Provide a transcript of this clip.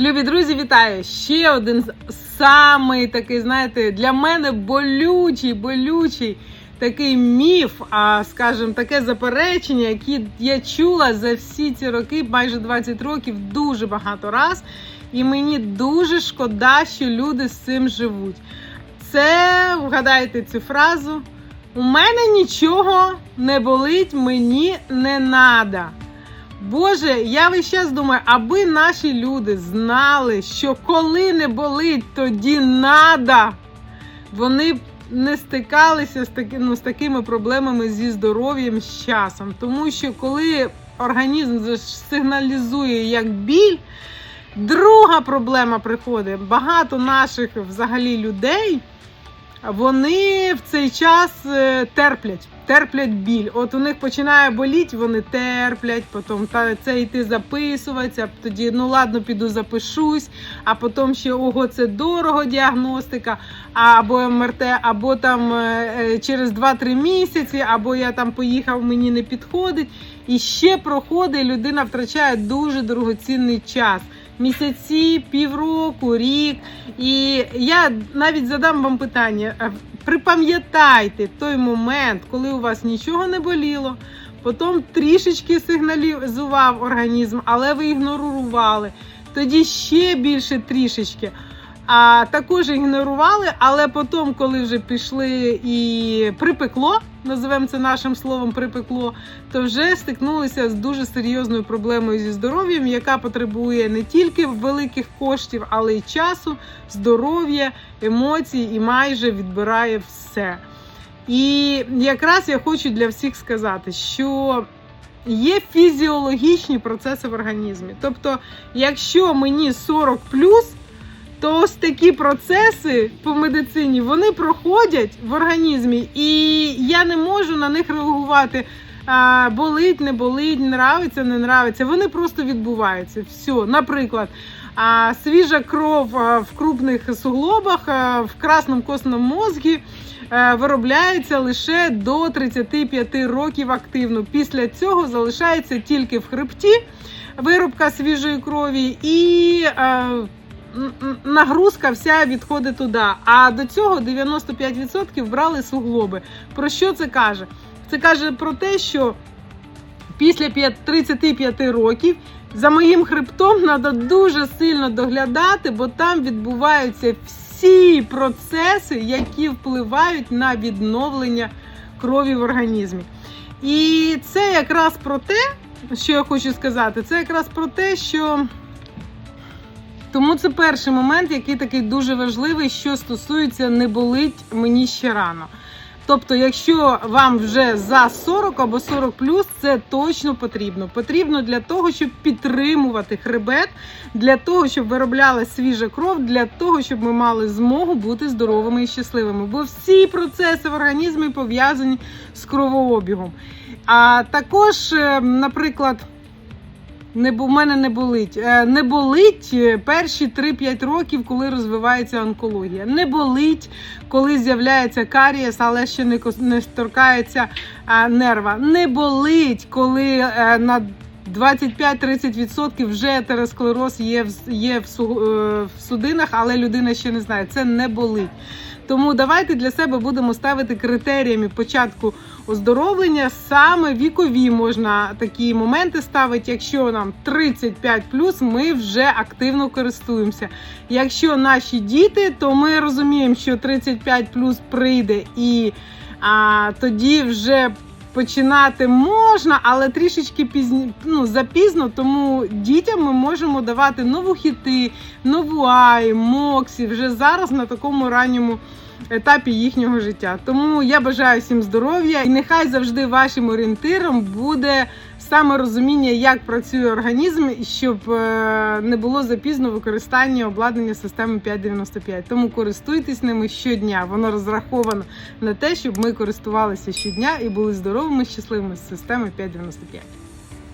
Любі друзі, вітаю! Ще один самий такий, знаєте, для мене болючий, болючий такий міф, а скажімо, таке заперечення, яке я чула за всі ці роки, майже 20 років, дуже багато раз. І мені дуже шкода, що люди з цим живуть. Це вгадайте цю фразу. У мене нічого не болить, мені не надо. Боже, я весь час думаю, аби наші люди знали, що коли не болить, тоді надо. Вони не стикалися з, таки, ну, з такими проблемами зі здоров'ям з часом. Тому що коли організм сигналізує як біль, друга проблема приходить. Багато наших взагалі людей. Вони в цей час е, терплять, терплять біль. От у них починає боліти, вони терплять, потім та це йти записуватися. Тоді ну ладно, піду запишусь, а потім ще ого, це дорого діагностика, або МРТ, або там е, е, через 2-3 місяці, або я там поїхав, мені не підходить. І ще проходить, людина втрачає дуже дорогоцінний час. Місяці, півроку, рік. І я навіть задам вам питання: припам'ятайте той момент, коли у вас нічого не боліло, потім трішечки сигналізував організм, але ви ігнорували. Тоді ще більше трішечки. А також ігнорували, але потім, коли вже пішли і припекло, називаємо це нашим словом припекло, то вже стикнулися з дуже серйозною проблемою зі здоров'ям, яка потребує не тільки великих коштів, але й часу, здоров'я, емоцій і майже відбирає все. І якраз я хочу для всіх сказати, що є фізіологічні процеси в організмі. Тобто, якщо мені 40 то ось такі процеси по медицині вони проходять в організмі, і я не можу на них реагувати. А, болить, не болить, нравиться, не нравиться. Вони просто відбуваються. Все, наприклад, а, свіжа кров а, в крупних суглобах, а, в красному костному мозгі виробляється лише до 35 років активно. Після цього залишається тільки в хребті виробка свіжої крові і. н- нагрузка вся відходить туди. А до цього 95% брали суглоби. Про що це каже? Це каже про те, що після п'ят- 35 років за моїм хребтом треба дуже сильно доглядати, бо там відбуваються всі процеси, які впливають на відновлення крові в організмі. І це якраз про те, що я хочу сказати, це якраз про те, що. Тому це перший момент, який такий дуже важливий, що стосується не болить мені ще рано. Тобто, якщо вам вже за 40 або 40 це точно потрібно. Потрібно для того, щоб підтримувати хребет, для того, щоб вироблялася свіжа кров, для того, щоб ми мали змогу бути здоровими і щасливими. Бо всі процеси в організмі пов'язані з кровообігом. А також, е, наприклад, не бу- в мене не болить. Е, Не болить е, перші 3-5 років, коли розвивається онкологія. Не болить, коли з'являється карієс, але ще не, не торкається нерва. Не болить, коли е, на 25-30% вже атеросклероз є, в- є е, в судинах, але людина ще не знає. Це не болить. Тому давайте для себе будемо ставити критеріями початку оздоровлення. Саме вікові можна такі моменти ставити. Якщо нам 35 ми вже активно користуємося. Якщо наші діти, то ми розуміємо, що 35 прийде і а, тоді вже. Починати можна, але трішечки пізні, ну, запізно, тому дітям ми можемо давати нову хіти, нову ай, моксі вже зараз на такому ранньому етапі їхнього життя. Тому я бажаю всім здоров'я і нехай завжди вашим орієнтиром буде саме розуміння, як працює організм, щоб е, не було запізно використання обладнання системи 595. Тому користуйтесь ними щодня. Воно розраховано на те, щоб ми користувалися щодня і були здоровими, щасливими з системи 595.